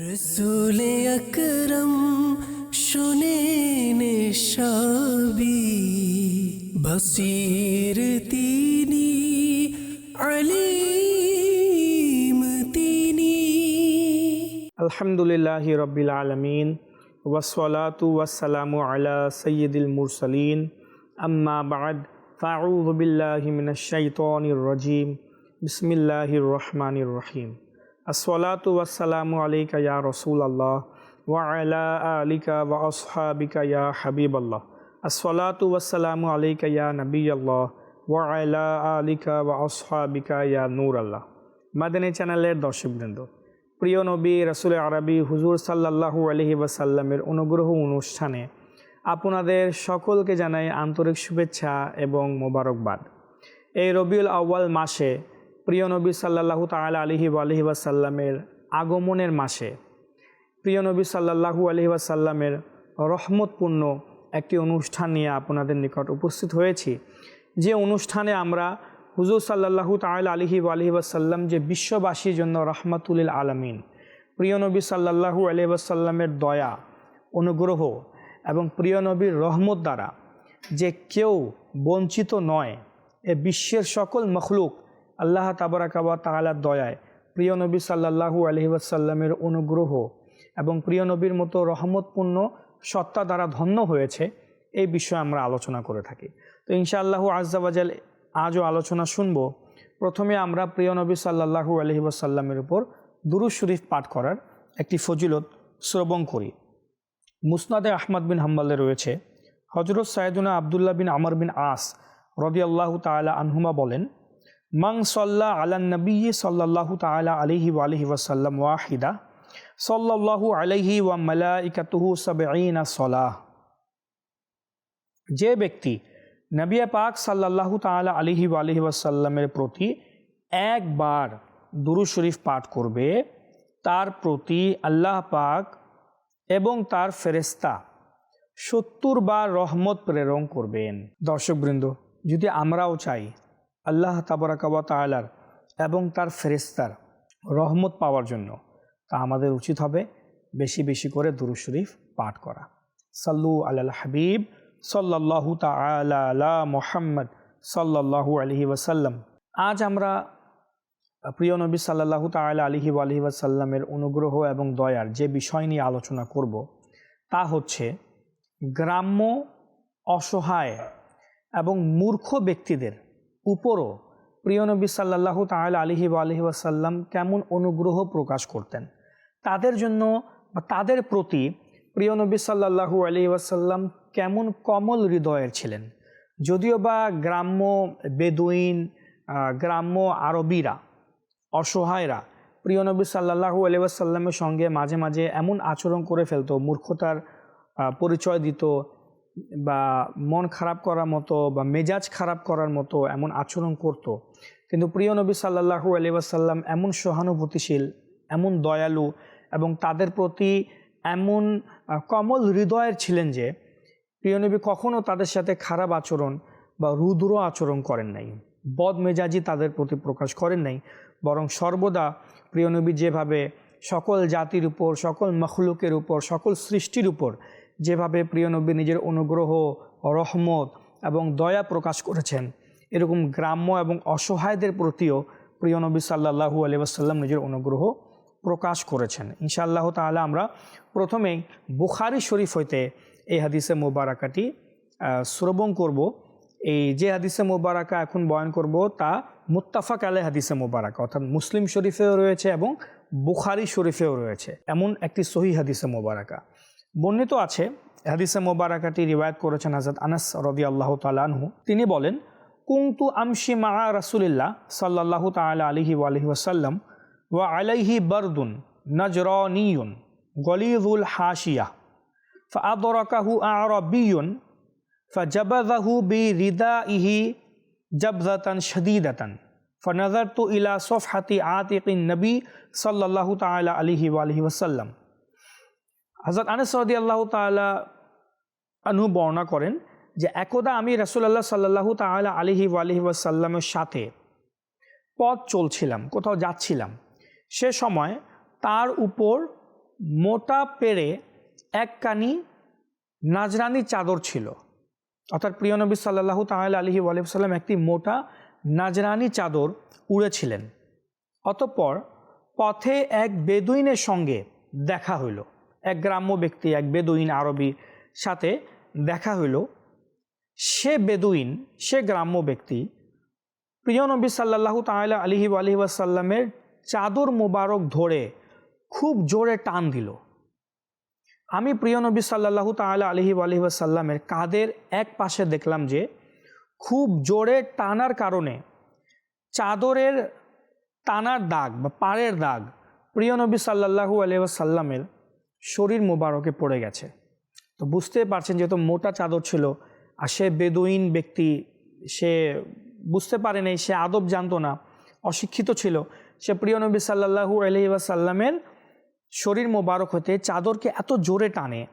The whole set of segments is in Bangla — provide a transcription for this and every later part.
রসুল আকরম শোনেন সবই। বসির তিনি, আলিম তিনি। আলহামদুলিল্লাহ রবিল আলমিন ওয়াসলাতু ওয়াসালামু আলা সৈয়দুল মুরসালিন। আম্মা বাদ, ফাউযু বিল্লাহি মিনাশ শাইতানির রাজিম। বিসমিল্লাহির রহমানির রহিম। আসসালাতু ওয়াসসালামু আলাইকা ইয়া রাসূলুল্লাহ ওয়া আলা আলিকা ওয়া আসহাবিকা ইয়া হাবিবাল্লাহ। আসসালাতু ওয়াসসালামু আলাইকা ইয়া নবিয়াল্লাহ ওয়া আলা আলিকা ওয়া আসহাবিকা ইয়া নূরাল্লাহ। মাদানী চ্যানেলের দর্শকবৃন্দ, প্রিয় নবী রসুল আরবি হুজুর সাল্লাহু আলহি ওয়াসাল্লামের অনুগ্রহ অনুষ্ঠানে আপনাদের সকলকে জানাই আন্তরিক শুভেচ্ছা এবং মোবারকবাদ। এই রবিউল আউ্য়াল মাসে প্রিয় নবী সাল্লাহু তালা আলহি আলহি ওয়াসাল্লামের আগমনের মাসে, প্রিয় নবী সাল্লাহু আলহি রহমতপূর্ণ একটি অনুষ্ঠান নিয়ে আপনাদের নিকট উপস্থিত হয়েছি। যে অনুষ্ঠানে আমরা হুজুর সাল্লাহু তাল আলহি আলহি যে বিশ্ববাসীর জন্য রহমাতুলিল আলমিন, প্রিয় নবী সাল্লাহু আলহি ওয়াসাল্লামের দয়া, অনুগ্রহ এবং প্রিয় নবীর রহমত দ্বারা যে কেউ বঞ্চিত নয়, এ বিশ্বের সকল মখলুক আল্লাহ তাবরাকাবা তালার দয়ায়, প্রিয় নবী সাল্লাহু আলহি ওয়াসাল্লামের অনুগ্রহ এবং প্রিয় নবীর মতো রহমতপূর্ণ সত্তা দ্বারা ধন্য হয়েছে, এই বিষয়ে আমরা আলোচনা করে থাকি। তো ইনশাআল্লাহু আজ্জাবাজাল আজও আলোচনা শুনব। প্রথমে আমরা প্রিয় নবী সাল্লাহু আলহি ওয়াসাল্লামের উপর দুরুজ শরীফ পাঠ করার একটি ফজিলত শ্রবণ করি। মুসনাদে আহমদ বিন হাম্বালে রয়েছে হজরত সাইদুনা আবদুল্লাহ বিন আমর বিন আস রদিয়াল্লাহু তালা আনহুমা বলেন মাং সাল্লাহ আলা নবী সাল্লাহু তালা আলহি আলহি ওয়াসাল্লাম ওয়াহিদা সাল্লাহু আলহি ওয়া মালাইকাতুহু সাবঈনা সলাহ। যে ব্যক্তি নবিয়া পাক সাল্লাহু তালা আলহি আলহি ওয়াসাল্লামের প্রতি একবার দুরু শরীফ পাঠ করবে, তার প্রতি আল্লাহ পাক এবং তার ফেরেস্তা সত্তর বার রহমত প্রেরণ করবেন। দর্শকবৃন্দ, যদি আমরাও চাই আল্লাহ তাবরাকাবা তালার এবং তার ফেরেস্তার রহমত পাওয়ার জন্য তা আমাদের উচিত হবে বেশি বেশি করে দুরু শরীফ পাঠ করা। সাল্লু আল্লাহ হাবিব সাল্লাহু তালা মোহাম্মদ সাল্লাহু আলহি ওয়াসাল্লাম। আজ আমরা প্রিয় নবী সাল্লাহু তালা আলহি আলহি ওয়াসাল্লামের অনুগ্রহ এবং দয়ার যে বিষয় নিয়ে আলোচনা করব তা হচ্ছে গ্রাম্য অসহায় এবং মূর্খ ব্যক্তিদের উপরও প্রিয় নবী সাল্লাহু তাল আলহি আলহি ওয়াসাল্লাম কেমন অনুগ্রহ প্রকাশ করতেন। তাদের জন্য বা তাদের প্রতি প্রিয় নবী সাল্লাহু আলহি ওয়াসাল্লাম কেমন কমল হৃদয়ের ছিলেন। যদিও বা গ্রাম্য বেদুইন গ্রাম্য আরবিরা, অসহায়রা প্রিয় নবী সাল্লাহু আলিয়াসাল্লামের সঙ্গে মাঝে মাঝে এমন আচরণ করে ফেলতো, মূর্খতার পরিচয় দিত বা মন খারাপ করার মতো বা মেজাজ খারাপ করার মতো এমন আচরণ করত। কিন্তু প্রিয় নবী সাল্লাহু আলিয়াসাল্লাম এমন সহানুভূতিশীল, এমন দয়ালু এবং তাদের প্রতি এমন কমল হৃদয়ের ছিলেন যে, প্রিয় নবী কখনও তাদের সাথে খারাপ আচরণ বা রুদ্র আচরণ করেন নাই বদ মেজাজি তাদের প্রতি প্রকাশ করেন নাই বরং সর্বদা প্রিয় নবী যেভাবে সকল জাতির উপর, সকল মখলুকের উপর, সকল সৃষ্টির উপর যেভাবে প্রিয় নবী নিজের অনুগ্রহ, রহমত এবং দয়া প্রকাশ করেছেন, এরকম গ্রাম্য এবং অসহায়দের প্রতিও প্রিয় নবী সাল্লাহু আলিয়াসাল্লাম নিজের অনুগ্রহ প্রকাশ করেছেন। ইনশাআল্লাহ তাহলে আমরা প্রথমেই বুখারি শরীফ হইতে এই হাদিসে মোবারাকাটি শ্রবণ করব। এই যে হাদিসে মোবারাকা এখন বয়ান করব তা মুত্তাফাক আলে হাদিসে মোবারাকা, অর্থাৎ মুসলিম শরীফেও রয়েছে এবং বুখারি শরীফেও রয়েছে। এমন একটি সহি হাদিসে মোবারাকা। বর্ণিত আছে, হাদিসে মোবারাকাটি রিবায়ত করেছেন আজাদ আনাস রবি আল্লাহ তালানহু তিনি বলেন কুংতু আমশি মা রাসুলিল্লাহ সাল্লাহ তাল আলহি আলহি ওসাল্লাম ওয়া আলাইহি বারদুন নজরনিয়ুন গলিজুল হাশিয়া। ফাদরকাহু আরবিয়ুন ফাজাবাজাহু বি রিদা ইহি জবজাতান শদিদাতান। ফনজর তু ইলা সফহাতি আতিক নবী সাল্লাহ তাল আলহি আলহি ওসাল্লাম হজরত রদি আল্লাহ তালা আনহু বর্ণনা করেন যে একদা আমি রসুল্লাহ সাল্লাহু তালা আলহি আলহি ওয়াসাল্লামের সাথে পথ চলছিলাম, কোথাও যাচ্ছিলাম, সে সময় তার উপর মোটা পেরে এক কানি নাজরানি চাদর ছিল। অর্থাৎ প্রিয় নবী সাল্লাহু তাহলে আলহি আলিয়াল্লাম একটি মোটা নাজরানি চাদর উড়েছিলেন। অতঃপর পথে এক বেদুইনের সঙ্গে দেখা হইল। এক গ্রাম্য ব্যক্তি, এক বেদুইন আরবি সাথে দেখা হইল। সে বেদুইন, সে গ্রাম্য ব্যক্তি, প্রিয় নবী সাল্লাহু তাহলে আলহি আলহি ওয়াসাল্লামের চাদর মোবারক ধরে খুব জোরে টান দিল। আমি প্রিয় নবী সাল্লাহু তাহলে আলহি আলহি ওয়াসাল্লামের কাদের এক পাশে দেখলাম যে, খুব জোরে টানার কারণে চাদরের টানার দাগ বা পাড়ের দাগ প্রিয় নবী সাল্লাহু আলহাসাল্লামের শরীর মোবারকে পড়ে গেছে। তো বুঝতে পারছেন যেহেতু মোটা চাদর ছিল, আর সে বেদুইন ব্যক্তি, সে বুঝতে পারেনি সে আদব জানতো না, অশিক্ষিত ছিল। সে প্রিয় নবী সাল্লাহু আলহিবাসাল্লামের শরীর মোবারক হতে চাদরকে এত জোরে টানে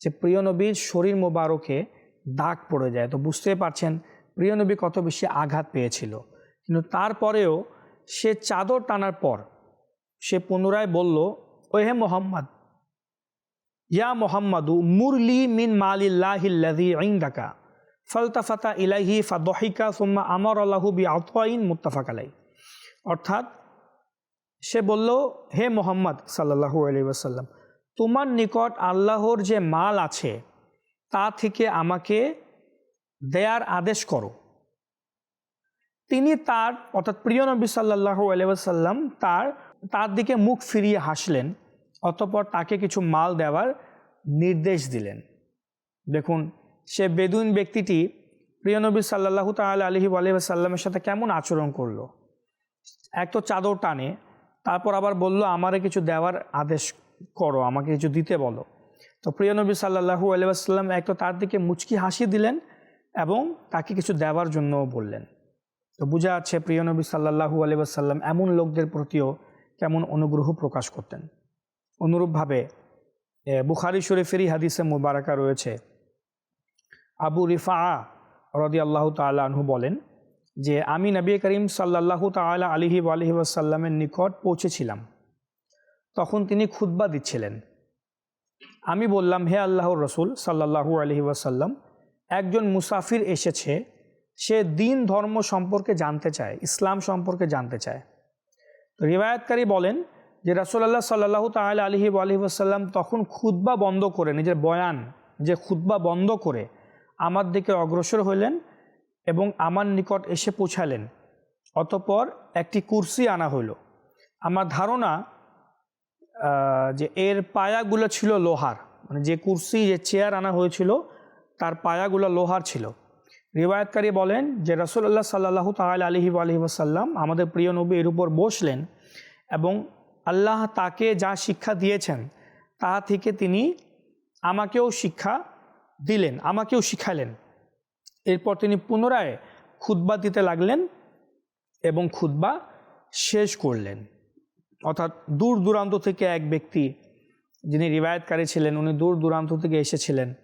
যে প্রিয় নবীর শরীর মোবারকে দাগ পড়ে যায়। তো বুঝতে পারছেন, প্রিয় নবী কত বেশি আঘাত পেয়েছিল। কিন্তু তারপরেও সে চাদর টানার পর সে পুনরায় বলল ও হে মোহাম্মদ ইয়া মোহাম্মদু, মুরলি মিন মালিল্লাহিল্লাযী ইনদাকা, ফালতাফাতা ইলাইহি ফাদহিকা সুম্মা আমর আল্লাহু বি আতওয়াইন মুত্তাফাক আলাই অর্থাৎ সে বলল, হে মোহাম্মদ সাল্লাল্লাহু আলাইহি ওয়াসাল্লাম, তোমার নিকট আল্লাহর যে মাল আছে, তা থেকে আমাকে দেয়ার আদেশ করো। তিনি তার, অর্থাৎ প্রিয় নবী সাল্লাহু আলাইসাল্লাম তার তার দিকে মুখ ফিরিয়ে হাসলেন। অতপর তাকে কিছু মাল দেওয়ার নির্দেশ দিলেন। দেখুন, সে বেদুইন ব্যক্তিটি প্রিয় নবী সাল্লাহু তাল আলহি আলহিসাল্লামের সাথে কেমন আচরণ করল? এক তো চাদর টানে, তারপর আবার বলল, আমারে কিছু দেওয়ার আদেশ করো, আমাকে কিছু দিতে বলো। তো প্রিয় নবী সাল্লাহু আলহাম এক তো তার দিকে মুচকি হাসি দিলেন এবং তাকে কিছু দেওয়ার জন্যও বললেন। তো বোঝা যাচ্ছে প্রিয়নবী সাল্লাহু আলহাম এমন লোকদের প্রতিও কেমন অনুগ্রহ প্রকাশ করতেন। অনুরূপভাবে বুখারি শরীফেরই হাদিসে মুবারাকা রয়েছে। আবু রিফা রদি আল্লাহ তালহু বলেন যে, আমি নবী করিম সাল্লাহু তালা আলিহি আলহি ওয়াসাল্লামের নিকট পৌঁছেছিলাম। তখন তিনি খুদ্া দিচ্ছিলেন। আমি বললাম, হে আল্লাহর রসুল সাল্লাহু আলহি ওয়াসাল্লাম, একজন মুসাফির এসেছে। সে দিন ধর্ম সম্পর্কে জানতে চায়, ইসলাম সম্পর্কে জানতে চায়। রিবায়তকারী বলেন যে রাসোল্লাহ সাল্লাহ তাল আলহি আলহি আসাল্লাম তখন খুদ্া বন্ধ করে, নিজের বয়ান যে খুদ্া বন্ধ করে আমার দিকে অগ্রসর হইলেন এবং আমার নিকট এসে পৌঁছালেন। অতপর একটি কুর্সি আনা হইল। আমার ধারণা যে এর পায়াগুলো ছিল লোহার মানে যে কুর্সি, যে চেয়ার আনা হয়েছিল তার পায়াগুলো লোহার ছিল। রিবায়তকারী বলেন যে রসুল্লাহ সাল্লাহ তাল আলহি আলহি আসাল্লাম আমাদের প্রিয় নবী এর উপর বসলেন এবং আল্লাহ তাকে যা শিক্ষা দিয়েছেন, তা থেকে তিনি আমাকেও শিক্ষা দিলেন, আমাকেও শিখালেন। এরপর তিনি পুনরায় খুদ্া দিতে লাগলেন এবং খুদ্া শেষ করলেন। অর্থাৎ দূর দূরান্ত থেকে এক ব্যক্তি যিনি রিবায়তকারী ছিলেন, উনি দূর দূরান্ত থেকে এসেছিলেন।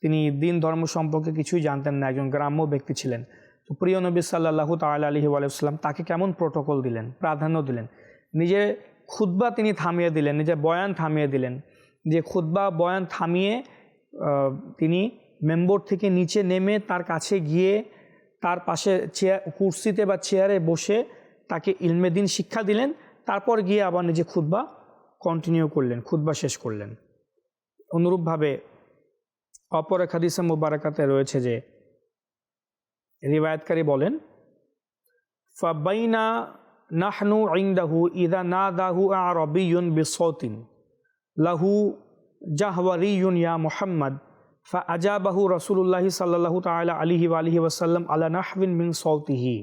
তিনি দিন ধর্ম সম্পর্কে কিছুই জানতেন না, একজন গ্রাম্য ব্যক্তি ছিলেন। তো প্রিয় নবী সাল্লাহু তাল আলহি আলাইসাল্লাম তাকে কেমন প্রোটোকল দিলেন, প্রাধান্য দিলেন? নিজের খুদ্া তিনি থামিয়ে দিলেন, নিজের বয়ান থামিয়ে দিলেন। যে খুদ্া বয়ান থামিয়ে তিনি মেম্বর থেকে নিচে নেমে তার কাছে গিয়ে তার পাশে চেয়ার, কুর্সিতে বা চেয়ারে বসে তাকে ইলমে দিন শিক্ষা দিলেন। তারপর গিয়ে আবার নিজে খুদ্া কন্টিনিউ করলেন খুদ্া শেষ করলেন। অনুরূপভাবে অপর এক হাদিসে মুবারাকাতে রয়েছে যে, রিবায়তকারী বলেন, ফাবাইনা নাহনু ইংদাহু ইদা না দাহু আরবিউন বিসৌতিন। লাহু জাহওয়ারিউন ইয়া মোহাম্মদ। ফা আজাবাহু রসুল্লাহি সাল্লাহ তালা আলিহি আলিহি ওয়াসাল্লাম আল্লাহ নাহবিন মিন সৌতিহি।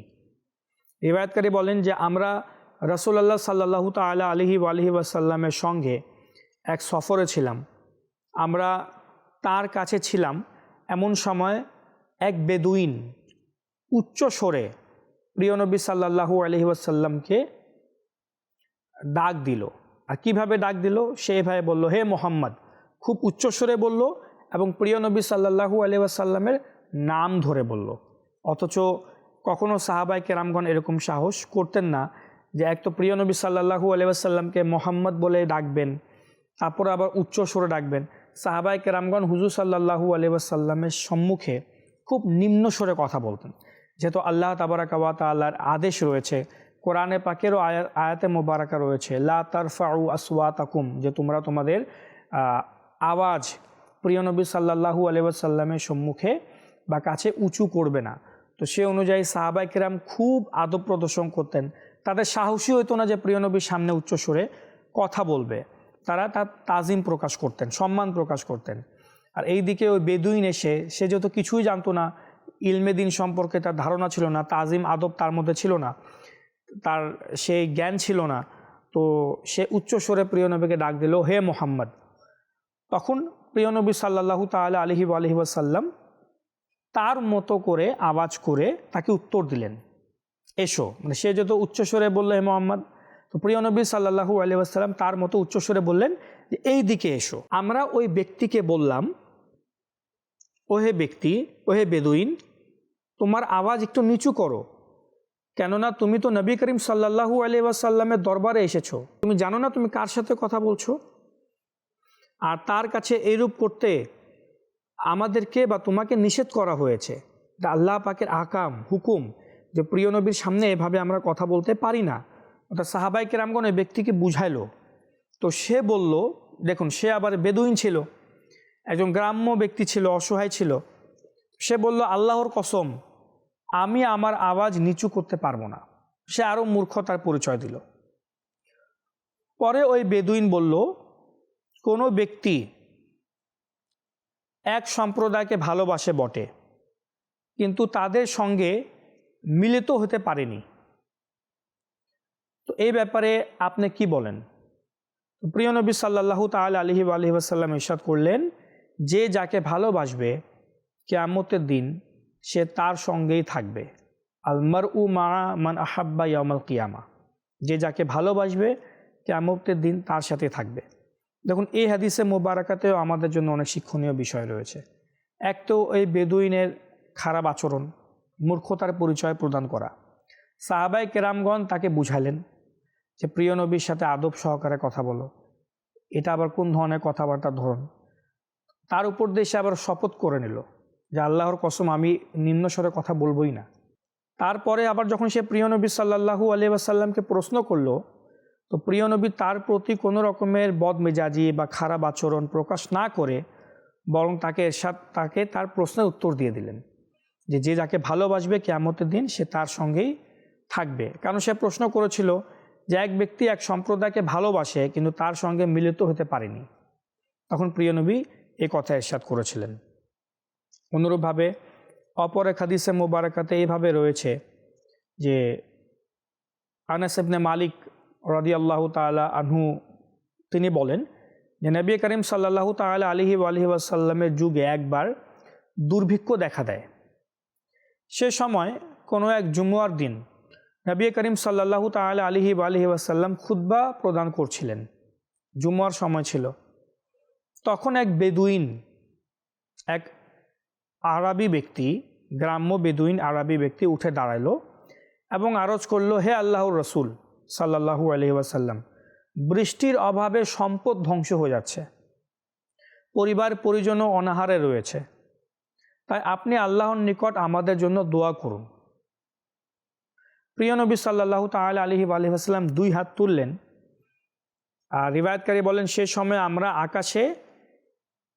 রিবায়তকারী বলেন যে আমরা রসুল্লাহ সাল্লাহু তালা আলিহি আলিহি ওয়াসাল্লামের সঙ্গে এক সফরে ছিলাম। আমরা তার কাছে ছিলাম এমন সময় এক বেদুইন উচ্চ স্বরে প্রিয়নবী সাল্লাহু আলহি ওয়াসাল্লামকে ডাক দিল। আর কীভাবে ডাক দিল? সে এভাবে বলল, হে মোহাম্মদ। খুব উচ্চস্বরে বলল এবং প্রিয় নবী সাল্লাহু আলি আসাল্লামের নাম ধরে বলল। অথচ কখনও সাহাবাই কেরামগণ এরকম সাহস করতেন না যে এক তো প্রিয় নবী সাল্লাহু আলি মোহাম্মদ বলে ডাকবেন, তারপর আবার উচ্চ স্বরে ডাকবেন। সাহাবাই কেরামগণ হুজুর সাল্লাহু আলিবাসাল্লামের সম্মুখে খুব নিম্ন স্বরে কথা বলতেন। যেহেতু আল্লাহ তাবারাকাওয়া তাল্লাহর আদেশ রয়েছে, কোরআনে পাকেরও আয়া- আয়াতে মোবারকা রয়েছে, লা তারফাউ আসওয়াতাকুম, যে তোমরা তোমাদের আওয়াজ প্রিয় নবী সাল্লাহু আলিবাসাল্লামের সম্মুখে বা কাছে উঁচু করবে না। তো সে অনুযায়ী সাহাবাই কেরাম খুব আদব প্রদর্শন করতেন। তাদের সাহসী হতো না যে প্রিয় নবীর সামনে উচ্চ সুরে কথা বলবে। তারা তার তাজিম প্রকাশ করতেন, সম্মান প্রকাশ করতেন। আর এই দিকে ওই বেদুইন এসে, সে যেহেতু কিছুই জানতো না ইলমে দিন সম্পর্কে তার ধারণা ছিল না, তাজিম আদব তার মধ্যে ছিল না, তার সেই জ্ঞান ছিল না, তো সে উচ্চ স্বরে প্রিয় নবীকে ডাক দিল, হে মোহাম্মদ। তখন প্রিয় নবী সাল্লাহু তাল আলহি আলহি তার মতো করে আওয়াজ করে তাকে উত্তর দিলেন, এসো। মানে সে যত উচ্চস্বরে বলল, হে মোহাম্মদ, তো প্রিয় নবী সাল্লাহু আলি তার মতো উচ্চস্বরে বললেন যে এই দিকে এসো। আমরা ওই ব্যক্তিকে বললাম ওহে ব্যক্তি, ওহে বেদুইন, তোমার আওয়াজ একটু নিচু করো। কেননা তুমি তো নবী করিম সাল্লাহু আলি ওয়াসাল্লামের দরবারে এসেছ। তুমি জানো না তুমি কার সাথে কথা বলছো? আর তার কাছে এইরূপ করতে আমাদেরকে বা তোমাকে নিষেধ করা হয়েছে। এটা আল্লাহ পাকের আকাম, হুকুম যে প্রিয় নবীর সামনে এভাবে আমরা কথা বলতে পারি না। অর্থাৎ সাহাবাই কেরামগণ ওই ব্যক্তিকে বুঝাইলো। তো সে বলল, দেখুন, সে আবার বেদুইন ছিল। একজন গ্রাম্য ব্যক্তি ছিল, অসহায় ছিল। সে বলল, আল্লাহর কসম, আমি আমার আওয়াজ নিচু করতে পারব না। সে আরও মূর্খতার পরিচয় দিল। পরে ওই বেদুইন বলল, কোনো ব্যক্তি এক সম্প্রদায়কে ভালোবাসে বটে, কিন্তু তাদের সঙ্গে মিলিত হতে পারেনি। তো এই ব্যাপারে আপনি কি বলেন? প্রিয় নবী সাল্লাহু তাল আলহি আলহি আসাল্লাম করলেন যে যাকে ভালোবাসবে কেয়ামতের দিন সে তার সঙ্গেই থাকবে। আলমার উ মা মান আহাব্বা ইয়ামাল কিয়ামা। যে যাকে ভালোবাসবে কেয়ামতের দিন তার সাথে থাকবে। দেখুন, এই হাদিসে মোবারকাতেও আমাদের জন্য অনেক শিক্ষণীয় বিষয় রয়েছে। এক তো এই বেদুইনের খারাপ আচরণ, মূর্খতার পরিচয় প্রদান করা। সাহাবাই কেরামগণ তাকে বুঝালেন যে, প্রিয় নবীর সাথে আদব সহকারে কথা বলো। এটা আবার কোন ধরনের কথাবার্তার ধরন? তার উপর দিয়ে সে আবার শপথ করে নিল যে আল্লাহর কসম আমি নিম্নস্বরে কথা বলবোই না। তারপরে আবার যখন সে প্রিয় নবী সাল্লাহু আলি আসাল্লামকে প্রশ্ন করল, তো প্রিয় নবী তার প্রতি কোনো রকমের বদমেজাজি বা খারাপ আচরণ প্রকাশ না করে বরং তাকে এরশাদ, তাকে তার প্রশ্নের উত্তর দিয়ে দিলেন যে যে যাকে ভালোবাসবে কেয়ামতের দিন সে তার সঙ্গেই থাকবে। কারণ সে প্রশ্ন করেছিল যে এক ব্যক্তি এক সম্প্রদায়কে ভালোবাসে কিন্তু তার সঙ্গে মিলিত হতে পারেনি। তখন প্রিয় এই কথা এরশাদ করেছিলেন। অনুরূপভাবে অপর এক হাদিসে মোবারকাতে এইভাবে রয়েছে যে, আনাস ইবনে মালিক রদি আল্লাহ তালা আনহু তিনি বলেন যে, নবী করিম সাল্লাহ তালা আলহি আলহি আসাল্লামের যুগে একবার দুর্ভিক্ষ দেখা দেয়। সে সময় কোনো এক জুমুয়ার দিন নবী করিম সাল্লাহ তালা আলহি আলহি আসাল্লাম খুদ্া প্রদান করছিলেন। জুমুয়ার সময় ছিল। তখন এক বেদুইন, এক আরবি ব্যক্তি, গ্রাম্য বেদুইন আরবি ব্যক্তি উঠে দাঁড়াল এবং আরজ করল, হে আল্লাহর রসুল সাল্লাহু আলহি বৃষ্টির অভাবে সম্পদ ধ্বংস হয়ে যাচ্ছে। পরিবার পরিজনও অনাহারে রয়েছে। তাই আপনি আল্লাহর নিকট আমাদের জন্য দোয়া করুন। প্রিয় নবী সাল্লাহ তাল আলহি আলহিহাস্লাম দুই হাত তুললেন। আর রিবায়তকারী বলেন, সে সময় আমরা আকাশে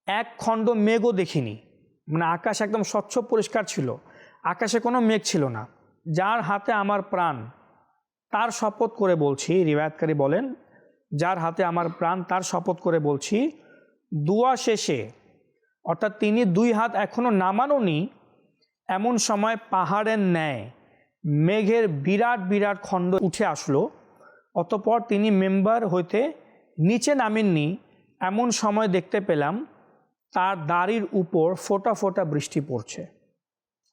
এক খণ্ড মেঘও দেখিনি। মানে আকাশ একদম স্বচ্ছ পরিষ্কার ছিল। আকাশে কোনো মেঘ ছিল না। যার হাতে আমার প্রাণ, তার শপথ করে বলছি, রিবায়তকারী বলেন, যার হাতে আমার প্রাণ, তার শপথ করে বলছি, দুয়া শেষে, অর্থাৎ তিনি দুই হাত এখনও নামানোনি, এমন সময় পাহাড়ের ন্যায় মেঘের বিরাট বিরাট খণ্ড উঠে আসলো। অতপর তিনি মেম্বার হইতে নিচে নামেননি। এমন সময় দেখতে পেলাম তার দাড়ির উপর ফোটা ফোটা বৃষ্টি পড়ছে।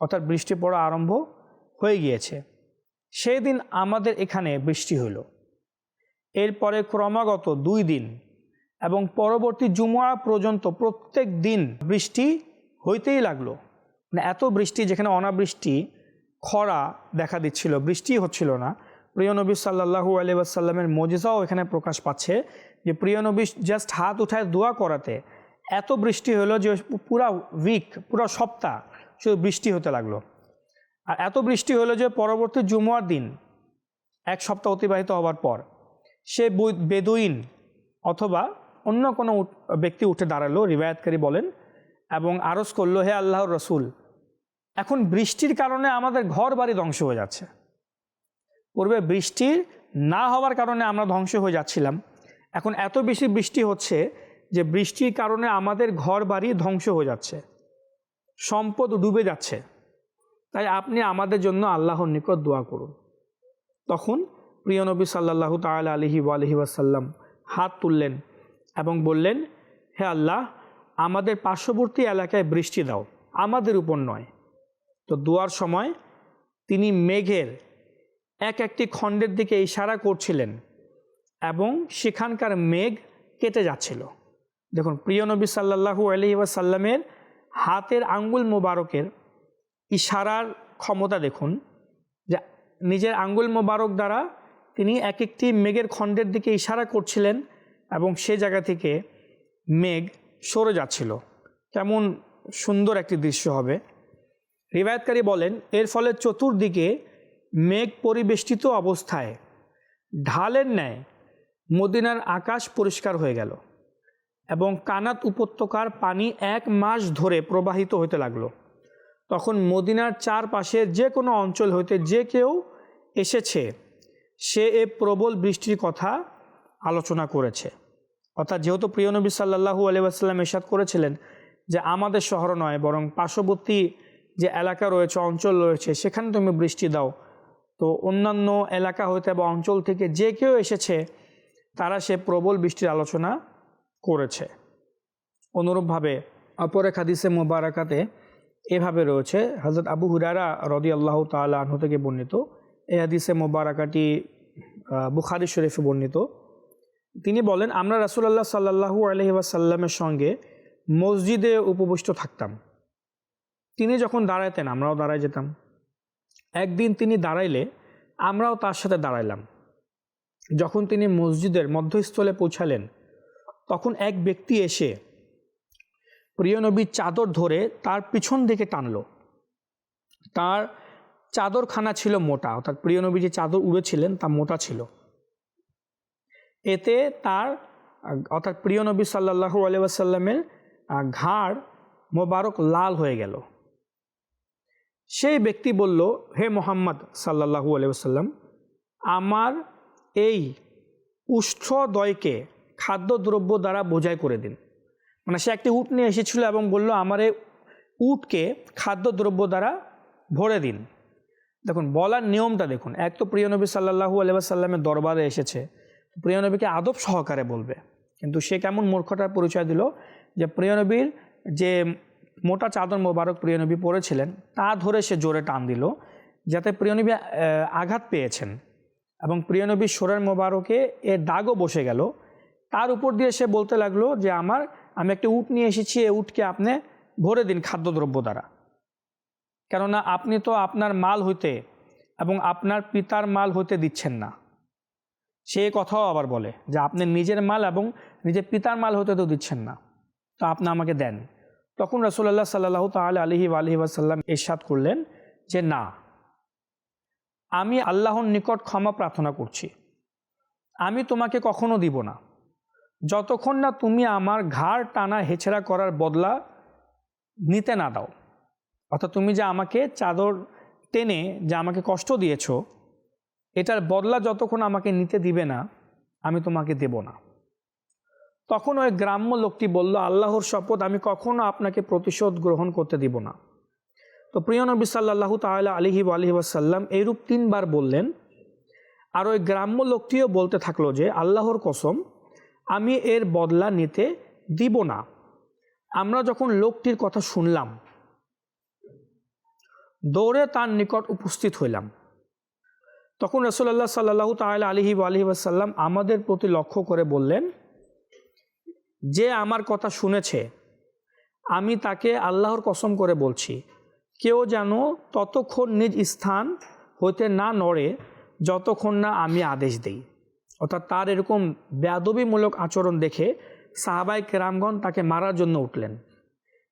অর্থাৎ বৃষ্টি পড়া আরম্ভ হয়ে গিয়েছে। সেই দিন আমাদের এখানে বৃষ্টি হলো এরপরে ক্রমাগত দুই দিন এবং পরবর্তী জুমুয়া পর্যন্ত প্রত্যেক দিন বৃষ্টি হইতেই লাগল। মানে এত বৃষ্টি যেখানে অনাবৃষ্টি, খরা দেখা দিচ্ছিল, বৃষ্টি হচ্ছিল না। প্রিয় নবী সাল্লাহু আলিয়াসাল্লামের মজিজাও এখানে প্রকাশ পাচ্ছে যে, প্রিয় নবী জাস্ট হাত উঠায় দোয়া করাতে এত বৃষ্টি হলো যে পুরা উইক পুরো সপ্তাহ শুধু বৃষ্টি হতে লাগল। আর এত বৃষ্টি হলো যে পরবর্তী জুমার দিন, এক সপ্তাহ অতিবাহিত হওয়ার পর, সে বেদুইন অথবা অন্য কোনো ব্যক্তি উঠে দাঁড়াল, রিবায়াতকারী বলেন, এবং আরজ করল, হে আল্লাহর রসুল, এখন বৃষ্টির কারণে আমাদের ঘর বাড়ি ধ্বংস হয়ে যাচ্ছে। পূর্বে বৃষ্টির না হওয়ার কারণে আমরা ধ্বংস হয়ে যাচ্ছিলাম। এখন এত বেশি বৃষ্টি হচ্ছে যে বৃষ্টির কারণে আমাদের ঘর বাড়ি ধ্বংস হয়ে যাচ্ছে, সম্পদ ডুবে যাচ্ছে। তাই আপনি আমাদের জন্য আল্লাহর নিকট দোয়া করুন। তখন প্রিয় নবী সাল্লাহু তাল আলহি আলহি ওয়াসাল্লাম হাত তুললেন এবং বললেন, হে আল্লাহ, আমাদের পার্শ্ববর্তী এলাকায় বৃষ্টি দাও, আমাদের উপর নয়। তো দোয়ার সময় তিনি মেঘের এক একটি খণ্ডের দিকে ইশারা করছিলেন এবং সেখানকার মেঘ কেটে যাচ্ছিল। দেখুন, প্রিয় নবী সাল্লাহু আলহি ওয়াসাল্লামের হাতের আঙ্গুল মোবারকের ইশারার ক্ষমতা দেখুন, যে নিজের আঙ্গুল মোবারক দ্বারা তিনি এক একটি মেঘের খণ্ডের দিকে ইশারা করছিলেন এবং সে জায়গা থেকে মেঘ সরে যাচ্ছিল। কেমন সুন্দর একটি দৃশ্য হবে। রিবায়তকারী বলেন, এর ফলে চতুর্দিকে মেঘ পরিবেষ্টিত অবস্থায় ঢালের ন্যায় মদিনার আকাশ পরিষ্কার হয়ে গেল। এবং কানাত উপত্যকার পানি এক মাস ধরে প্রবাহিত হতে লাগল। তখন মদিনার চারপাশে যে কোনো অঞ্চল হইতে যে কেউ এসেছে, সে এ প্রবল বৃষ্টির কথা আলোচনা করেছে। অর্থাৎ যেহেতু প্রিয় নবী সাল্লাহু আলিয়াস্লাম এরশাদ করেছিলেন যে আমাদের শহর নয়, বরং পার্শ্ববর্তী যে এলাকা রয়েছে, অঞ্চল রয়েছে, সেখানে তুমি বৃষ্টি দাও। তো অন্যান্য এলাকা হইতে বা অঞ্চল থেকে যে কেউ এসেছে, তারা সে প্রবল বৃষ্টির আলোচনা করেছে। অনুরূপভাবে অপর এক হাদিসে মোবারকাতে এভাবে রয়েছে হজরত আবু হুরারা রদি আল্লাহ তালা আনহু থেকে বর্ণিত। এই হাদিসে মোবারকাটি বুখারি শরীফে বর্ণিত। তিনি বলেন, আমরা রাসুলাল্লাহ সাল্লাহু আলহি ওয়াসাল্লামের সঙ্গে মসজিদে উপবিষ্ট থাকতাম। তিনি যখন দাঁড়াইতেন, আমরাও দাঁড়ায় যেতাম। একদিন তিনি দাঁড়াইলে, আমরাও তার সাথে দাঁড়াইলাম। যখন তিনি মসজিদের মধ্যস্থলে পৌঁছালেন তখন এক ব্যক্তি এসে প্রিয় নবীর চাদর ধরে তার পিছন দিকে টানলো। তার চাদরখানা ছিল মোটা, অর্থাৎ প্রিয় নবী যে চাদর উড়েছিলেন তা মোটা ছিল। এতে তার, অর্থাৎ প্রিয় নবী সাল্লাহু আলিয়াসাল্লামের ঘাড় মোবারক লাল হয়ে গেল। সেই ব্যক্তি বলল, হে মোহাম্মদ সাল্লাহু আলিয়াসাল্লাম আমার এই উষ্ঠদয়কে খাদ্যদ্রব্য দ্বারা বোঝাই করে দিন মানে সে একটি উট নিয়ে এসেছিল এবং বলল, আমার এই উটকে খাদ্যদ্রব্য দ্বারা ভরে দিন। দেখুন, বলার নিয়মটা দেখুন। এক তো প্রিয় নবী সাল্লাহু আলিয়াসাল্লামের দরবারে এসেছে। প্রিয় নবীকে আদব সহকারে বলবে। কিন্তু সে কেমন মূর্খটার পরিচয় দিল যে, প্রিয় নবীর যে মোটা চাদর মোবারক প্রিয় নবী পরেছিলেন, তা ধরে সে জোরে টান দিল, যাতে প্রিয় নবী আঘাত পেয়েছেন। এবং প্রিয় নবীর সোরের মোবারকে এর দাগও বসে গেল তার উপর দিয়ে সে বলতে লাগল যে, আমার, আমি একটা উট নিয়ে এসেছি, এই উটকে আপনি ভরে দিন খাদ্যদ্রব্য দ্বারা। কেননা আপনি তো আপনার মাল হইতে এবং আপনার পিতার মাল হইতে দিচ্ছেন না। সে কথাও আবার বলে যে, আপনি নিজের মাল এবং নিজের পিতার মাল হতে তো দিচ্ছেন না। তো আপনি আমাকে দেন। তখন রসুল্লাহ সাল্লাহ তাল আলহি আলহি ওয়াসাল্লাম এরশাদ করলেন যে, না, আমি আল্লাহর নিকট ক্ষমা প্রার্থনা করছি। আমি তোমাকে কখনো দিব না। যতক্ষণ না তুমি আমার ঘাড় টানা হেছড়া করার বদলা নিতে না দাও, অর্থাৎ তুমি যে আমাকে চাদর টেনে যে আমাকে কষ্ট দিয়েছ, এটার বদলা যতক্ষণ আমাকে নিতে দিবে না, আমি তোমাকে দেব না। তখন ওই গ্রাম্য লোকটি বলল, আল্লাহর শপথ আমি কখনো আপনাকে প্রতিশোধ গ্রহণ করতে দিব না। তো প্রিয় নবী সাল্লাহ তাআলা আলহি আলহি ওয়াসাল্লাম এইরূপ তিনবার বললেন, আর ওই গ্রাম্য লোকটিও বলতে থাকল যে, আল্লাহর কসম আমি এর বদলা নিতে দিব না। আমরা যখন লোকটির কথা শুনলাম, দৌড়ে তার নিকট উপস্থিত হইলাম। তখন রসুল্লাহ সাল্লাহ তাল আলহি আলহি আসাল্লাম আমাদের প্রতি লক্ষ্য করে বললেন, যে আমার কথা শুনেছে, আমি তাকে আল্লাহর কসম করে বলছি, কেউ যেন ততক্ষণ নিজ স্থান হইতে না নড়ে, যতক্ষণ না আমি আদেশ দেই। অর্থাৎ তার এরকম বেয়াদবিমূলক আচরণ দেখে সাহাবাই কেরামগণ তাকে মারার জন্য উঠলেন।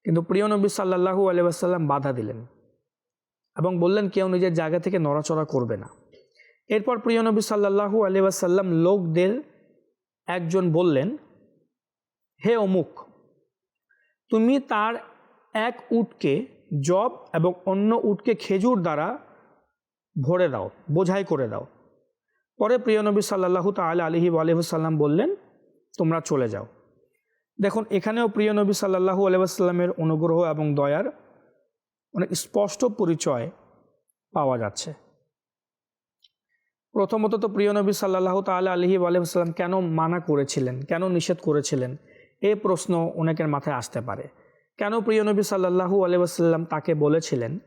কিন্তু প্রিয় নবী সাল্লাহু আলিয়াসাল্লাম বাধা দিলেন এবং বললেন, কেউ নিজের জায়গা থেকে নড়াচড়া করবে না। এরপর প্রিয় নবী সাল্লাহু আলিয়াসাল্লাম লোকদের একজন বললেন, হে অমুক, তুমি তার এক উটকে জব এবং অন্য উটকে খেজুর দ্বারা ভরে দাও, বোঝাই করে দাও। পরে প্রিয় নবী সাল্লাহু তাল আলহি আলহিসাল্লাম বললেন, তোমরা চলে যাও। দেখুন, এখানেও প্রিয় নবী সাল্লাহু আলহামের অনুগ্রহ এবং দয়ার অনেক স্পষ্ট পরিচয় পাওয়া যাচ্ছে। প্রথমত তো প্রিয় নবী সাল্লাহ তাল আলহি আলহিসাল্লাম কেন মানা করেছিলেন, কেন নিষেধ করেছিলেন, এ প্রশ্ন অনেকের মাথায় আসতে পারে। কেন প্রিয় নবী সাল্লাহু আলহাম তাকে বলেছিলেন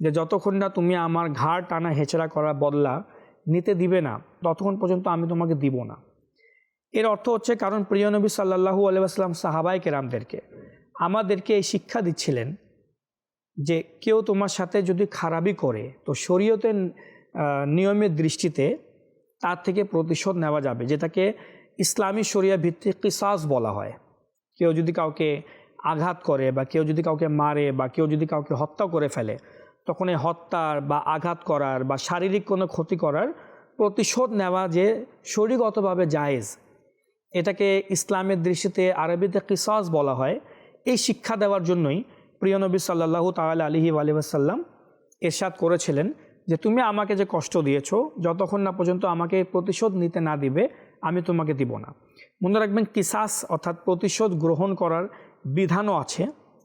যে, যতক্ষণ না তুমি আমার ঘাড় টানা হেঁচড়া করা বদলা নিতে দিবে না, ততক্ষণ পর্যন্ত আমি তোমাকে দিব না। এর অর্থ হচ্ছে, কারণ প্রিয় নবী সাল্লাহু আলাইসাল্লাম সাহাবাই কেরামদেরকে আমাদেরকে এই শিক্ষা দিচ্ছিলেন যে কেউ তোমার সাথে যদি খারাপই করে, তো শরীয়তের নিয়মের দৃষ্টিতে তার থেকে প্রতিশোধ নেওয়া যাবে, যেটাকে ইসলামী শরিয়া ভিত্তিক কিসাস বলা হয়। কেউ যদি কাউকে আঘাত করে বা কেউ যদি কাউকে মারে বা কেউ যদি কাউকে হত্যা করে ফেলে তখন এই হত্যার বা আঘাত করার বা শারীরিক কোনো ক্ষতি করার প্রতিশোধ নেওয়া যে শরীরগতভাবে জায়েজ, এটাকে ইসলামের দৃষ্টিতে আরবিতে কিসাস বলা হয়। এই শিক্ষা দেওয়ার জন্যই প্রিয় নবী সাল্লাহু তাআলা আলহি আলিবাসাল্লাম এরশাদ করেছিলেন যে, তুমি আমাকে যে কষ্ট দিয়েছ, যতক্ষণ না পর্যন্ত আমাকে প্রতিশোধ নিতে না দিবে, আমি তোমাকে দিব না। মনে রাখবেন কিসাস অর্থাৎ প্রতিশোধ গ্রহণ করার বিধানও আছে,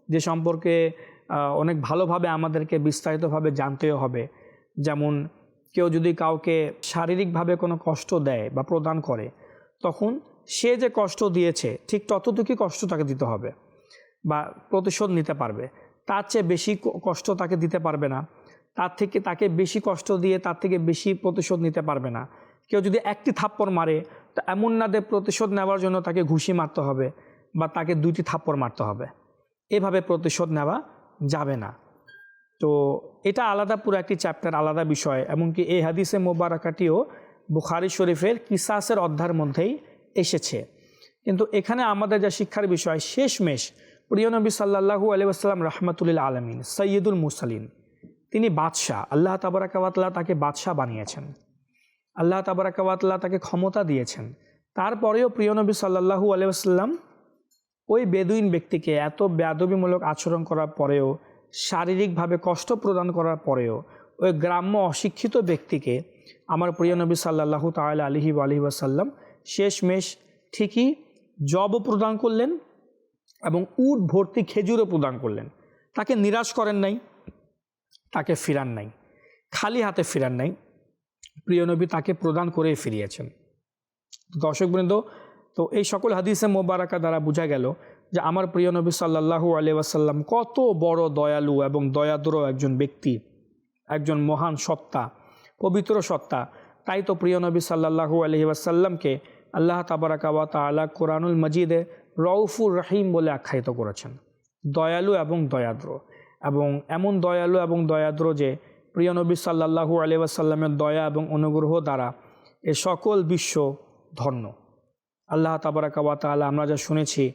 যে সম্পর্কে অনেক ভালোভাবে আমাদেরকে বিস্তারিতভাবে জানতেও হবে। যেমন কেউ যদি কাউকে শারীরিকভাবে কোনো কষ্ট দেয় বা প্রদান করে, তখন সে যে কষ্ট দিয়েছে, ঠিক ততটুকুই কষ্ট তাকে দিতে হবে বা প্রতিশোধ নিতে পারবে। তার চেয়ে বেশি কষ্ট তাকে দিতে পারবে না। তার থেকে, তাকে বেশি কষ্ট দিয়ে তার থেকে বেশি প্রতিশোধ নিতে পারবে না। কেউ যদি একটি থাপ্পড় মারে, তো এমন না যে প্রতিশোধ নেওয়ার জন্য তাকে ঘুষি মারতে হবে বা তাকে দুইটি থাপ্পড় মারতে হবে। এভাবে প্রতিশোধ নেওয়া যাবে না। তো এটা আলাদা পুরো একটি চ্যাপ্টার আলাদা বিষয়। এমনকি এই হাদিসে মোবারকাটিও বুখারি শরীফের কিসাসের অধ্যায়ের মধ্যেই এসেছে। কিন্তু এখানে আমাদের যা শিক্ষার বিষয়, শেষমেশ প্রিয় নবী সাল্লাহু আলিয়াস্লাম রহমতুল্লাহ আলমিন সৈয়দুল মুসালিন তিনি বাদশাহ, আল্লাহ তাবারাকাবাতলা তাকে বাদশাহ বানিয়েছেন। আল্লাহ তাবারাকাবাতলা তাকে ক্ষমতা দিয়েছেন। তারপরেও প্রিয় নবী সাল্লাহু আলিয়াস্লাম ওই বেদুইন ব্যক্তিকে এত বেয়াদবিমূলক আচরণ করার পরেও, শারীরিকভাবে কষ্ট প্রদান করার পরেও, ওই গ্রাম্য অশিক্ষিত ব্যক্তিকে আমার প্রিয় নবী সাল্লাহু তাল আলহি আলহি ওয়াসাল্লাম শেষমেশ ঠিকই জবও প্রদান করলেন এবং উট ভর্তি খেজুরও প্রদান করলেন। তাকে নিরাশ করেন নাই, তাকে ফিরান নাই, খালি হাতে ফিরান নাই। প্রিয় নবী তাকে প্রদান করে ফিরিয়েছেন। দর্শকবৃন্দ তো এই সকল হাদিসে মোবারকা দ্বারা বোঝা গেল যে আমার প্রিয় নবী সাল্লাহু আলি ওয়াসাল্লাম কত বড় দয়ালু এবং দয়াদ্র একজন ব্যক্তি, একজন মহান সত্তা, পবিত্র সত্তা। তাই তো প্রিয় নবী সাল্লাহু আলহি ওয়াসাল্লামকে আল্লাহ তাবারাকা ওয়া তাআলা কোরআনুল মজিদে রউফুর রাহিম বলে আখ্যায়িত করেছেন। দয়ালু এবং দয়াদ্র। এবং এমন দয়ালু এবং দয়াদ্র যে প্রিয় নবী সাল্লাহু আলি ওয়াসাল্লামের দয়া এবং অনুগ্রহ দ্বারা এ সকল বিশ্ব ধন্য। আল্লাহ তাবারাকা ওয়া তাআলা আমরা যা শুনেছি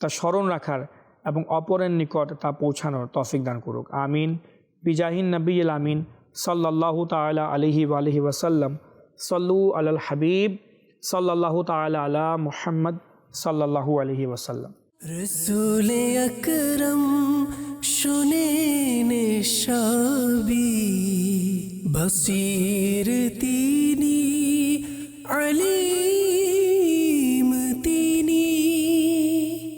তা স্মরণ রাখার এবং অপরের নিকট তা পৌঁছানোর তফিক দান করুক। আমিন। বিজাহিন নবী নবীল আমিন। সাল্লাল্লাহু তাআলা আলিহি আলহি ওয়াসাল্লাম। সল্লু আলাল হাবিব। সাল্লাল্লাহু তাআলা আলা মুহাম্মদ সাল্লাল্লাহু আলহি ওয়াসাল্লাম। রসুল আকরম শুনে নিশাবি বসিরতি